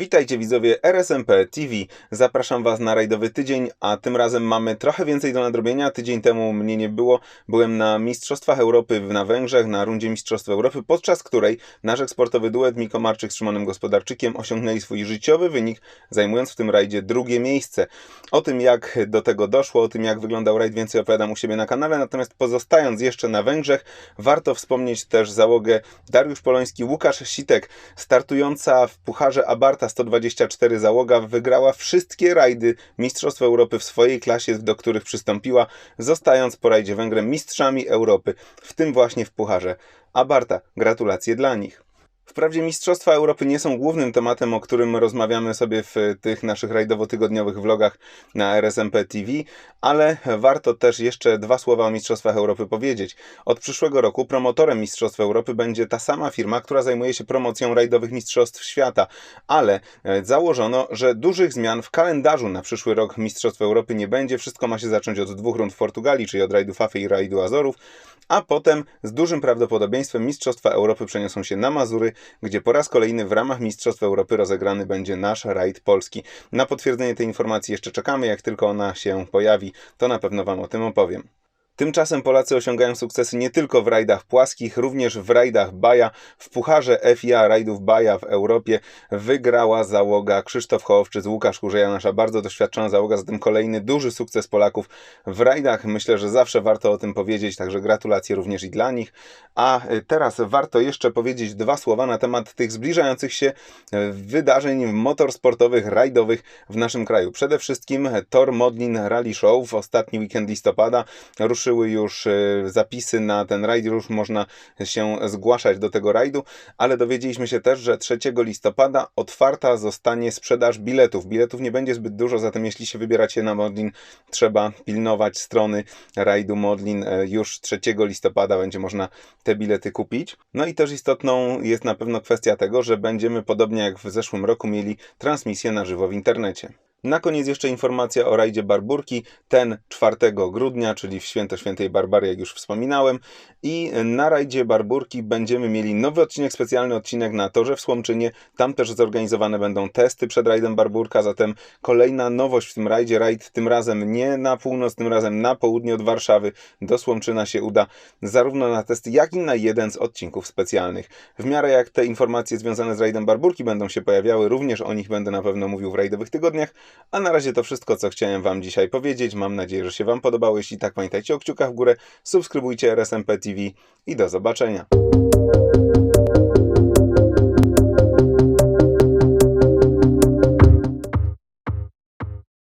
Witajcie widzowie RSMP TV. Zapraszam Was na rajdowy tydzień, a tym razem mamy trochę więcej do nadrobienia. Tydzień temu mnie nie było. Byłem na Mistrzostwach Europy na Węgrzech, na rundzie Mistrzostw Europy, podczas której nasz eksportowy duet Miko Marczyk z Szymonem Gospodarczykiem osiągnęli swój życiowy wynik, zajmując w tym rajdzie drugie miejsce. O tym jak do tego doszło, o tym jak wyglądał rajd więcej opowiadam u siebie na kanale, natomiast pozostając jeszcze na Węgrzech, warto wspomnieć też załogę Dariusz Poloński, Łukasz Sitek, startująca w Pucharze Abarta 124 załoga wygrała wszystkie rajdy Mistrzostw Europy w swojej klasie, do których przystąpiła, zostając po rajdzie Węgrem mistrzami Europy, w tym właśnie w Pucharze Abarta. Gratulacje dla nich. Wprawdzie Mistrzostwa Europy nie są głównym tematem, o którym rozmawiamy sobie w tych naszych rajdowo-tygodniowych vlogach na RSMP TV, ale warto też jeszcze dwa słowa o Mistrzostwach Europy powiedzieć. Od przyszłego roku promotorem Mistrzostw Europy będzie ta sama firma, która zajmuje się promocją rajdowych Mistrzostw Świata, ale e, założono, że dużych zmian w kalendarzu na przyszły rok Mistrzostw Europy nie będzie. Wszystko ma się zacząć od dwóch rund w Portugalii, czyli od rajdu Fafy i rajdu Azorów, a potem z dużym prawdopodobieństwem Mistrzostwa Europy przeniosą się na Mazury, gdzie po raz kolejny w ramach Mistrzostw Europy rozegrany będzie nasz rajd polski. Na potwierdzenie tej informacji jeszcze czekamy, jak tylko ona się pojawi, to na pewno Wam o tym opowiem. Tymczasem Polacy osiągają sukcesy nie tylko w rajdach płaskich, również w rajdach Baja. W Pucharze FIA rajdów Baja w Europie wygrała załoga Krzysztof Hołowczyc, Łukasz Kurzeja, nasza bardzo doświadczona załoga, zatem kolejny duży sukces Polaków w rajdach. Myślę, że zawsze warto o tym powiedzieć, także gratulacje również i dla nich. A teraz warto jeszcze powiedzieć dwa słowa na temat tych zbliżających się wydarzeń motorsportowych, rajdowych w naszym kraju. Przede wszystkim Tor Modlin Rally Show w ostatni weekend listopada ruszył ruszyły już e, zapisy na ten rajd, już można się zgłaszać do tego rajdu, ale dowiedzieliśmy się też, że 3 listopada otwarta zostanie sprzedaż biletów. Biletów nie będzie zbyt dużo, zatem jeśli się wybieracie na Modlin, trzeba pilnować strony rajdu Modlin. Już 3 listopada będzie można te bilety kupić. No i też istotną jest na pewno kwestia tego, że będziemy podobnie jak w zeszłym roku mieli transmisję na żywo w internecie. Na koniec jeszcze informacja o rajdzie Barburki, ten 4 grudnia, czyli w święto świętej Barbary, jak już wspominałem. I na rajdzie Barburki będziemy mieli nowy odcinek, specjalny odcinek na torze w Słomczynie. Tam też zorganizowane będą testy przed rajdem Barburka, zatem kolejna nowość w tym rajdzie. Rajd tym razem nie na północ, tym razem na południe od Warszawy. Do Słomczyna się uda zarówno na testy, jak i na jeden z odcinków specjalnych. W miarę jak te informacje związane z rajdem Barburki będą się pojawiały, również o nich będę na pewno mówił w rajdowych tygodniach. A na razie to wszystko, co chciałem Wam dzisiaj powiedzieć. Mam nadzieję, że się Wam podobało. Jeśli tak, pamiętajcie o kciukach w górę, subskrybujcie RSMP TV i do zobaczenia.